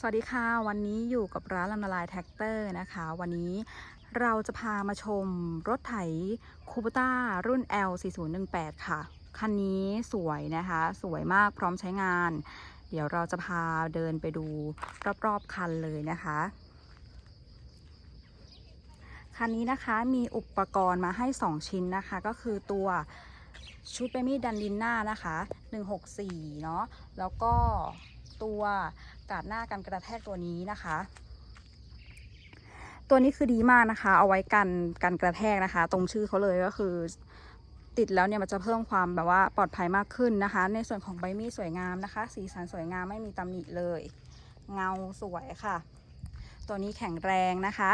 สวัสดีค่ะ วันนี้อยู่กับร้านลำนาลายแท็กเตอร์นะคะ วันนี้เราจะพามาชมรถไถคูปต้ารุ่น L 4 0 1 8 ค่ะ คันนี้สวยนะคะ สวยมากพร้อมใช้งาน เดี๋ยวเราจะพาเดินไปดูรอบๆคันเลยนะคะ คันนี้นะคะมีอุปกรณ์มาให้ 2 ชิ้นนะคะ ก็คือตัวชุดเปมี่ดันดินหน้านะคะ 164 เนาะแล้วก็ ตัวกาดหน้ากันกระแทกตัวนี้นะคะ ตัวนี้คือดีมากนะคะ เอาไว้กันกันกระแทกนะคะ ตรงชื่อเขาเลยก็คือติดแล้วเนี่ยมันจะเพิ่มความแบบว่าปลอดภัยมากขึ้นนะคะ ในส่วนของใบมีดสวยงามนะคะ สีสันสวยงามไม่มีตำหนิเลย เงาสวยค่ะ ตัวนี้แข็งแรงนะคะ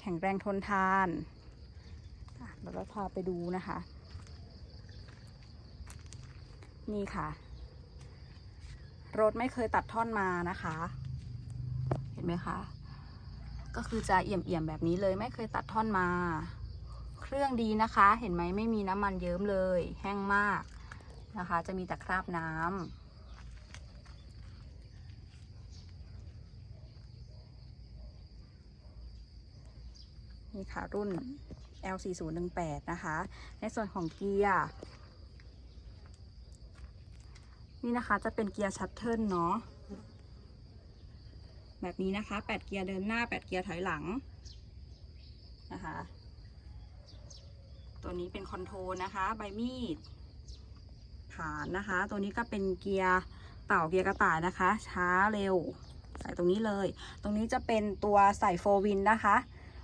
แข็งแรงทนทานเดี๋ยวเราพาไปดูนะคะ นี่ค่ะ รถไม่เคยตัดท่อนมานะคะ เห็นไหมคะ ก็คือจะเอี่ยมเอี่ยมๆแบบนี้เลยไม่เคยตัดท่อนมา เครื่องดีนะคะ เห็นไหมไม่มีน้ำมันเยิ้มเลย แห้งมากนะคะ จะมีแต่คราบน้ำนี่ค่ะรุ่น L 4 0 1 8 นะคะ ในส่วนของเกียร์ นี่นะคะจะเป็นเกียร์ชัตเทิลเนาะแบบนี้นะคะ 8 เกียร์เดินหน้า 8 เกียร์ถอยหลังนะคะ ตัวนี้เป็นคอนโทรลนะคะ ใบมีดฐานนะคะ ตัวนี้ก็เป็นเกียร์เต่าเกียร์กระต่ายนะคะ ช้าเร็ว ใส่ตรงนี้เลย ตรงนี้จะเป็นตัวใส่โฟวินนะคะ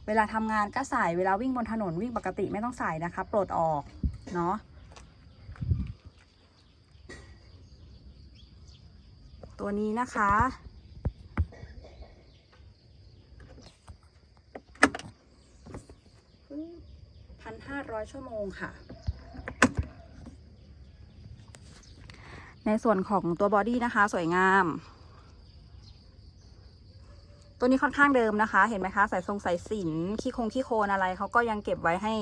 เวลาทำงานก็ใส่ เวลาวิ่งบนถนนวิ่งปกติไม่ต้องใส่นะคะ ปลดออกเนาะ ตัวนี้นะคะ พันห้าร้อยชั่วโมงค่ะ ในส่วนของตัวบอดี้นะคะ สวยงาม ตัวนี้ค่อนข้างเดิมนะคะ เห็นไหมคะ สายทรงสายสินขี้คงขี้โคลนอะไร เขาก็ยังเก็บไว้ให้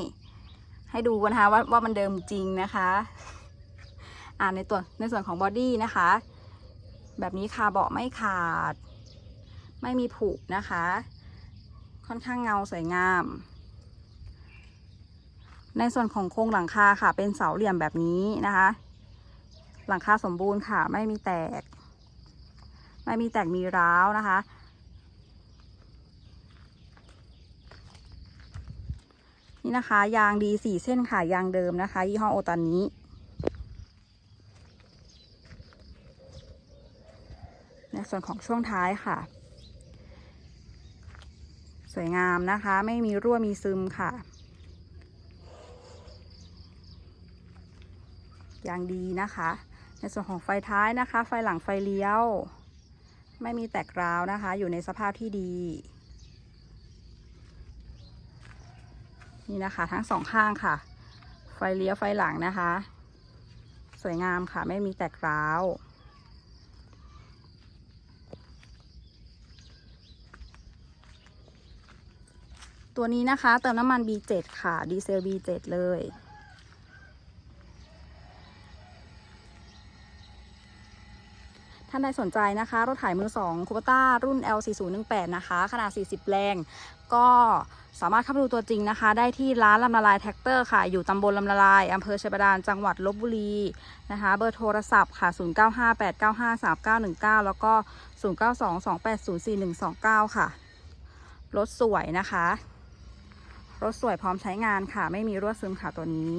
ให้ดูนะคะว่าว่ามันเดิมจริงนะคะ อ่าในตัวในส่วนของบอดี้นะคะ แบบนี้ค่ะเบาะไม่ขาด ไม่มีผุนะคะ ค่อนข้างเงาสวยงาม ในส่วนของโครงหลังคาค่ะ เป็นเสาเหลี่ยมแบบนี้นะคะ หลังคาสมบูรณ์ค่ะ ไม่มีแตก ไม่มีแตกมีร้าวนะคะ นี่นะคะ ยางดีสี่เส้นค่ะ ยางเดิมนะคะ ยี่ห้อโอตานี้ ในส่วนของช่วงท้ายค่ะ สวยงามนะคะ ไม่มีรั่วมีซึมค่ะ อย่างดีนะคะ ในส่วนของไฟท้ายนะคะ ไฟหลังไฟเลี้ยว ไม่มีแตกร้าวนะคะ อยู่ในสภาพที่ดี นี่นะคะทั้งสองข้างค่ะ ไฟเลี้ยวไฟหลังนะคะ สวยงามค่ะ ไม่มีแตกร้าว ตัวนี้นะคะ เติมน้ำมัน B7 ค่ะ ดีเซล B7 เลย ท่านใดสนใจนะคะ รถถ่ายมือสองคูปต้ารุ่น L 4 0 1 8 นะคะ ขนาด 40 แรง ก็สามารถเข้าไปดูตัวจริงนะคะ ได้ที่ร้านลำนาลายแท็กเตอร์ค่ะ อยู่ตำบลลำนาลายอำเภอชัยบาดาลจังหวัดลบบุรีนะคะ เบอร์โทรศัพท์ค่ะ 0958953919 แล้วก็ 0922804129 ค่ะ รถสวยนะคะ รถสวยพร้อมใช้งานค่ะ ไม่มีรั่วซึมค่ะตัวนี้